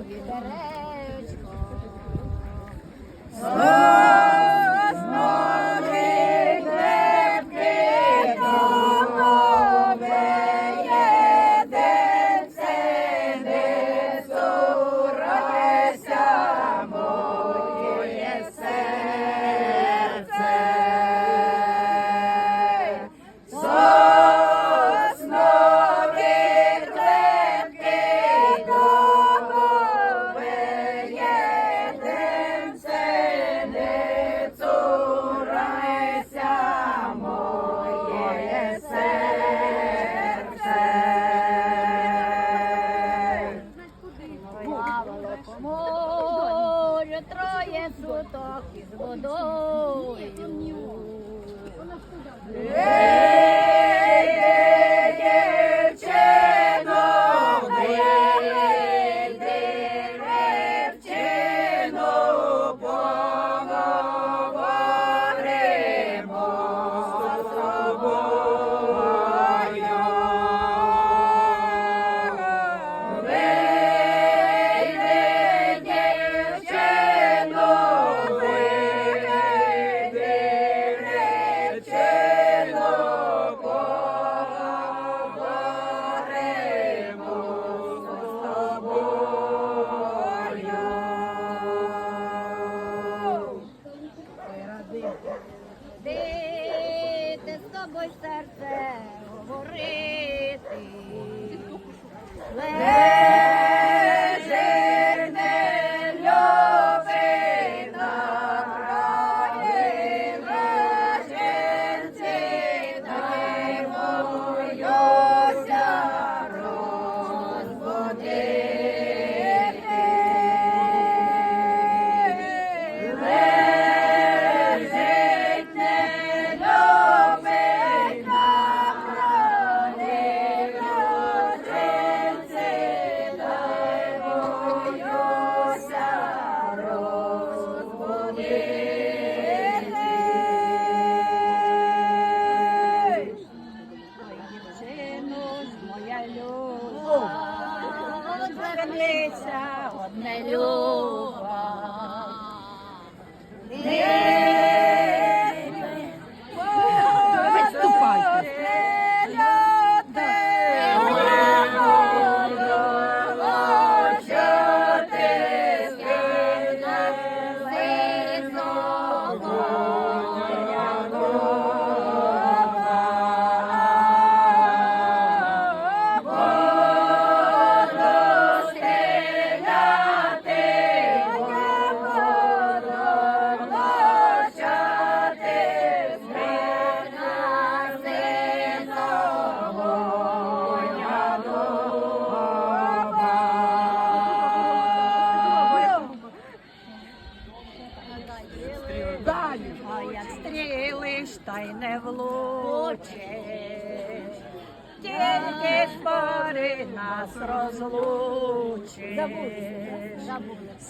ಹೋಗಿದರೆ Може троє суток із водою. ой серце. Одна землиця, одне любов. лиш та й не влучиш, тільки спори нас розлучиш. Забудеш, забудеш.